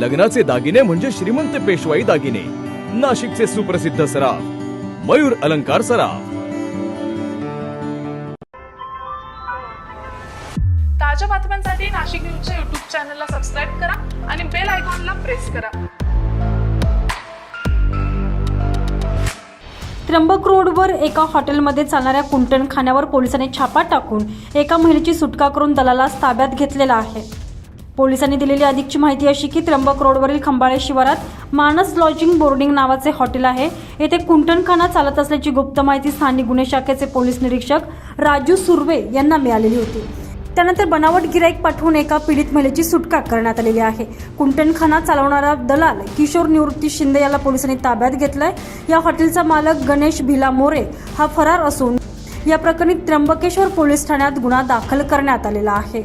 लग्नाचे दागिने म्हणजे श्रीमंत पेशवाई दागिने. नाशिकचे सुप्रसिद्ध सराफ मयूर अलंकार सराफ. ताज्या बातम्यांसाठी नाशिक न्यूजच्या युट्यूब चॅनलला सबस्क्राईब करा आणि बेल आयकॉनला प्रेस करा. त्र्यंबक रोडवर एका हॉटेलमध्ये चालणाऱ्या कुंटण खाण्यावर पोलिसांनी छापा टाकून एका महिलेची सुटका करून दलालास ताब्यात घेतलेला आहे. पोलिसांनी दिलेली अधिकची माहिती अशी की त्र्यंबक रोडवरील खंबाळे शिवारात मानस लॉजिंग बोर्डिंग नावाचे हॉटेल आहे. येथे कुंटणखाना चालत असल्याची गुप्त माहिती स्थानिक गुन्हे शाखेचे पोलीस निरीक्षक राजू सुर्वे यांना मिळालेली होती. त्यानंतर बनावट गिराईक पाठवून एका पीडित महिलेची सुटका करण्यात आलेली आहे. कुंटणखाना चालवणारा दलाल किशोर निवृत्ती शिंदे याला पोलिसांनी ताब्यात घेतलाय. या हॉटेलचा मालक गणेश भिला मोरे हा फरार असून या प्रकरणी त्र्यंबकेश्वर पोलीस ठाण्यात गुन्हा दाखल करण्यात आलेला आहे.